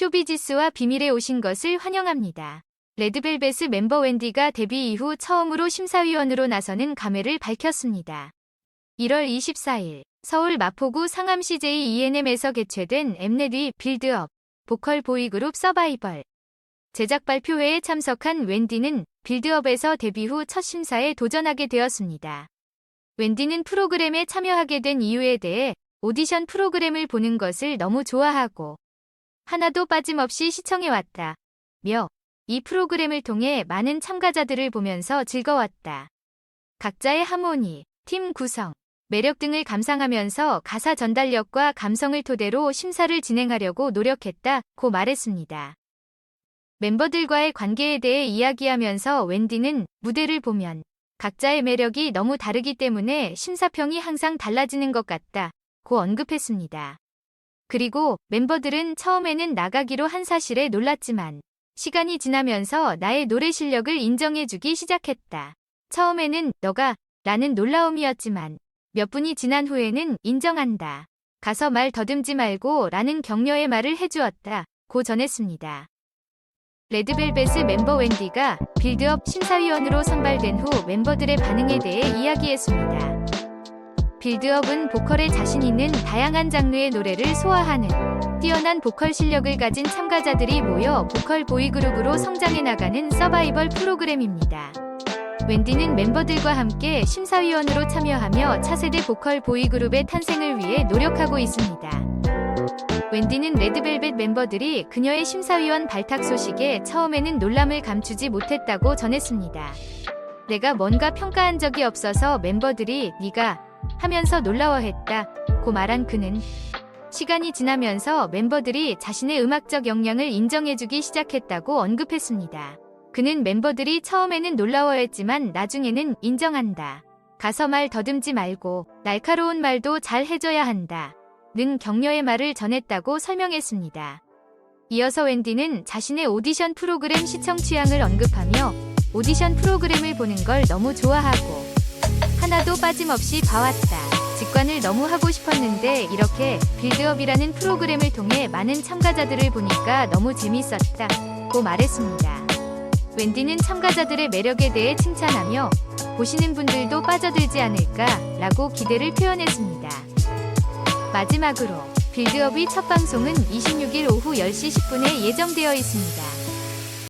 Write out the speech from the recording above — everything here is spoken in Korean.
쇼비지스와 비밀에 오신 것을 환영합니다. 레드벨벳의 멤버 웬디가 데뷔 이후 처음으로 심사위원으로 나서는 감회를 밝혔습니다. 1월 24일 서울 마포구 상암 CJ ENM에서 개최된 엠넷위 빌드업 보컬 보이그룹 서바이벌 제작 발표회에 참석한 웬디는 빌드업에서 데뷔 후 첫 심사에 도전하게 되었습니다. 웬디는 프로그램에 참여하게 된 이유에 대해 오디션 프로그램을 보는 것을 너무 좋아하고 하나도 빠짐없이 시청해왔다. 며 이 프로그램을 통해 많은 참가자들을 보면서 즐거웠다. 각자의 하모니, 팀 구성, 매력 등을 감상하면서 가사 전달력과 감성을 토대로 심사를 진행하려고 노력했다고 말했습니다. 멤버들과의 관계에 대해 이야기하면서 웬디는 무대를 보면 각자의 매력이 너무 다르기 때문에 심사평이 항상 달라지는 것 같다. 고 언급했습니다. 그리고 멤버들은 처음에는 나가기로 한 사실에 놀랐지만 시간이 지나면서 나의 노래 실력을 인정해주기 시작했다. 처음에는 너가 라는 놀라움이었지만 몇 분이 지난 후에는 인정한다. 가서 말 더듬지 말고 라는 격려의 말을 해주었다. 고 전했습니다. 레드벨벳의 멤버 웬디가 빌드업 심사위원으로 선발된 후 멤버들의 반응에 대해 이야기했습니다. 빌드업은 보컬에 자신 있는 다양한 장르의 노래를 소화하는 뛰어난 보컬 실력을 가진 참가자들이 모여 보컬 보이그룹으로 성장해 나가는 서바이벌 프로그램입니다. 웬디는 멤버들과 함께 심사위원으로 참여하며 차세대 보컬 보이그룹의 탄생을 위해 노력하고 있습니다. 웬디는 레드벨벳 멤버들이 그녀의 심사위원 발탁 소식에 처음에는 놀람을 감추지 못했다고 전했습니다. 내가 뭔가 평가한 적이 없어서 멤버들이 네가 하면서 놀라워했다. 고 말한 그는 시간이 지나면서 멤버들이 자신의 음악적 역량을 인정해주기 시작했다고 언급했습니다. 그는 멤버들이 처음에는 놀라워했지만 나중에는 인정한다. 가서 말 더듬지 말고 날카로운 말도 잘 해줘야 한다. 는 격려의 말을 전했다고 설명했습니다. 이어서 웬디는 자신의 오디션 프로그램 시청 취향을 언급하며 오디션 프로그램을 보는 걸 너무 좋아하고 하나도 빠짐없이 봐왔다. 직관을 너무 하고 싶었는데 이렇게 빌드업이라는 프로그램을 통해 많은 참가자들을 보니까 너무 재밌었다. 고 말했습니다. 웬디는 참가자들의 매력에 대해 칭찬하며 보시는 분들도 빠져들지 않을까 라고 기대를 표현했습니다. 마지막으로 빌드업의 첫 방송은 26일 오후 10시 10분에 예정되어 있습니다.